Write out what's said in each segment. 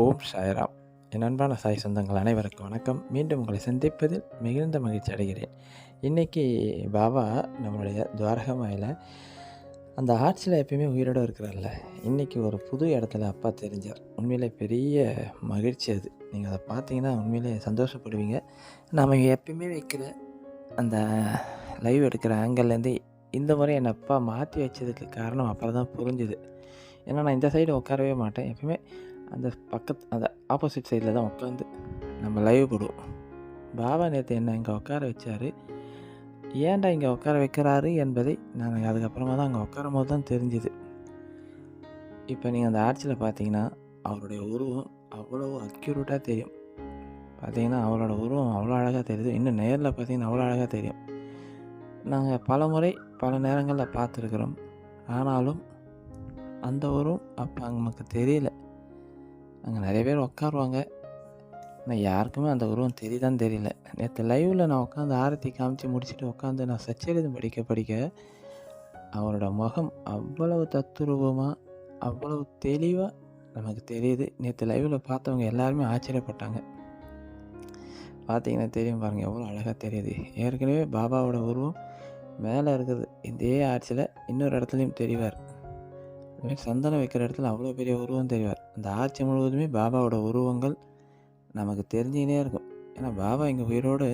ஓம் சாய்ராம். என் அன்பான சாய் சொந்தங்கள் அனைவருக்கும் வணக்கம். மீண்டும் உங்களை சந்திப்பதில் மிகுந்த மகிழ்ச்சி அடைகிறேன். இன்றைக்கி பாபா நம்மளுடைய துவாரகமாயில் அந்த ஆட்சியில் எப்பயுமே உயிரோடு இருக்கிறார்ல. இன்றைக்கி ஒரு புது இடத்துல அப்பா தெரிஞ்சார். உண்மையிலே பெரிய மகிழ்ச்சி அது. நீங்கள் அதை பார்த்தீங்கன்னா உண்மையிலே சந்தோஷப்படுவீங்க. நாம் எப்பயுமே வைக்கிற அந்த லைவ் எடுக்கிற ஆங்கிள்லேருந்து இந்த முறை என் அப்பா மாற்றி வச்சதுக்கு காரணம் அப்போ தான் புரிஞ்சுது. ஏன்னா நான் இந்த சைடு உட்காரவே மாட்டேன். எப்பயுமே அந்த பக்கத்து அந்த ஆப்போசிட் சைடில் தான் உட்காந்து நம்ம லைவ் போடுவோம். பாபா நேற்று என்ன இங்கே உட்கார வச்சார்? ஏன்டா இங்கே உட்கார வைக்கிறாரு என்பதை நான் அதுக்கப்புறமா தான் அங்கே உட்காரும் போது தான் தெரிஞ்சுது. இப்போ நீங்கள் அந்த ஆட்சியில் பார்த்தீங்கன்னா அவருடைய உருவம் அவ்வளோ அக்யூரேட்டாக தெரியும். பார்த்தீங்கன்னா அவரோட உருவம் அவ்வளோ அழகாக தெரியுது. இன்னும் நேரில் பார்த்தீங்கன்னா அவ்வளோ அழகாக தெரியும். நாங்கள் பல முறை பல நேரங்களில் பார்த்துருக்குறோம். ஆனாலும் அந்த உருவம் அப்போ நமக்கு தெரியல. அங்கே நிறைய பேர் உட்காருவாங்க ஆனால் யாருக்குமே அந்த உருவம் தெரியுதான்னு தெரியல. நேற்று லைவில் நான் உட்காந்து ஆரத்தி காமிச்சு முடிச்சுட்டு உட்காந்து நான் சச்சரிதம் படிக்க படிக்க அவரோட முகம் அவ்வளவு தத்துரூபமாக அவ்வளவு தெளிவாக நமக்கு தெரியுது. நேற்று லைவில் பார்த்தவங்க எல்லாருமே ஆச்சரியப்பட்டாங்க. பார்த்தீங்கன்னா தெரியும் பாருங்கள் எவ்வளோ அழகாக தெரியுது. ஏற்கனவே பாபாவோட உருவம் மேலே இருக்குது. இதே ஆட்சியில் இன்னொரு இடத்துலையும் தெரிவார். எப்பவுமே சந்தனம் வைக்கிற இடத்துல அவ்வளோ பெரிய உருவம் தெரிவார். அந்த ஆட்சி முழுவதுமே பாபாவோட உருவங்கள் நமக்கு தெரிஞ்சுக்கினே இருக்கும். ஏன்னா பாபா இங்கே உயிரோடு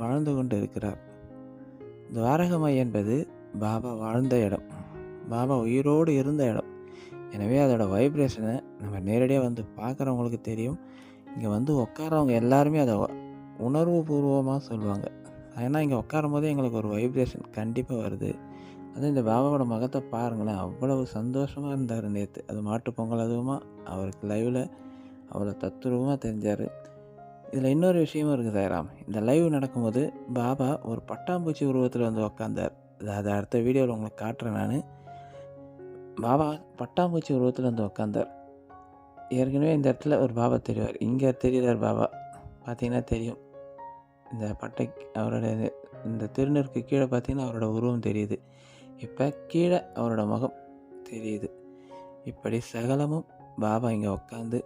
வாழ்ந்து கொண்டு இருக்கிறார். துவாரகமை என்பது பாபா வாழ்ந்த இடம். பாபா உயிரோடு இருந்த இடம். எனவே அதோட வைப்ரேஷனை நம்ம நேரடியாக வந்து பார்க்குறவங்களுக்கு தெரியும். இங்கே வந்து உட்காரவங்க எல்லாருமே அதை உணர்வு பூர்வமாக சொல்லுவாங்க. ஏன்னா இங்கே உட்காரும் போதே எங்களுக்கு ஒரு வைப்ரேஷன் கண்டிப்பாக வருது. அதுவும் இந்த பாபாவோட மகத்தை பாருங்களேன். அவ்வளவு சந்தோஷமாக இருந்தார் நேற்று அது மாட்டு பொங்கல் அதுவுமா. அவருக்கு லைவில் அவ்வளோ தத்துருவமாக தெரிஞ்சார். இதில் இன்னொரு விஷயமும் இருக்குது சாய்ராம். இந்த லைவ் நடக்கும்போது பாபா ஒரு பட்டாம்பூச்சி உருவத்தில் வந்து உக்காந்தார். அது அடுத்த வீடியோவில் உங்களுக்கு காட்டுறேன் நான். பாபா பட்டாம்பூச்சி உருவத்தில் வந்து உக்காந்தார். ஏற்கனவே இந்த இடத்துல ஒரு பாபா தெரிவார். இங்கே தெரிகிறார் பாபா. பார்த்தீங்கன்னா தெரியும். இந்த பட்டை அவரோட இந்த திருநருக்கு கீழே பார்த்தீங்கன்னா அவரோட உருவம் தெரியுது. இப்போ கீழே அவரோட முகம் தெரியுது. இப்படி சகலமும் பாபா இங்கே உட்காந்து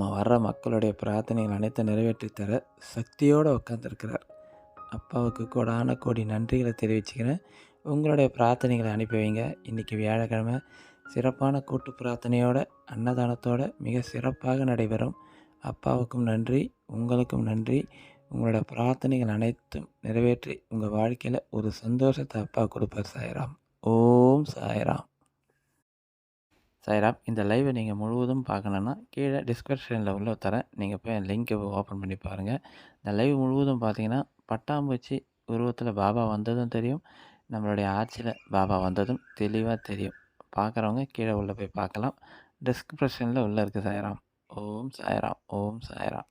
வர்ற மக்களுடைய பிரார்த்தனைகள் அனைத்தும் நிறைவேற்றி தர சக்தியோடு உட்காந்துருக்கிறார் அப்பாவுக்கு கோடான கோடி நன்றிகளை தெரிவிச்சுக்கிறேன். உங்களுடைய பிரார்த்தனைகளை அனுப்பி வைங்க. இன்றைக்கி வியாழக்கிழமை சிறப்பான கூட்டு பிரார்த்தனையோட அன்னதானத்தோட மிக சிறப்பாக நடைபெறும். அப்பாவுக்கும் நன்றி உங்களுக்கும் நன்றி. உங்களோட பிரார்த்தனைகள் அனைத்தும் நிறைவேற்றி உங்கள் வாழ்க்கையில் ஒரு சந்தோஷத்தை அப்பா கொடுப்பார் சாய்ராம். ஓம் சாய்ராம். சாய்ராம் இந்த லைவை நீங்கள் முழுவதும் பார்க்கணுன்னா கீழே டிஸ்கிரிப்ஷனில் உள்ள தரேன். நீங்கள் போய் என் லிங்க்கை ஓப்பன் பண்ணி பாருங்கள் இந்த லைவ் முழுவதும் பார்த்தீங்கன்னா பட்டாம்பூச்சி உருவத்தில் பாபா வந்ததும் தெரியும். நம்மளுடைய ஆட்சியில் பாபா வந்ததும் தெளிவாக தெரியும். பார்க்குறவங்க கீழே உள்ளே போய் பார்க்கலாம். டிஸ்கிரிப்ஷனில் உள்ளே இருக்குது சாய்ராம். ஓம் சாய்ராம் ஓம் சாய்ராம்.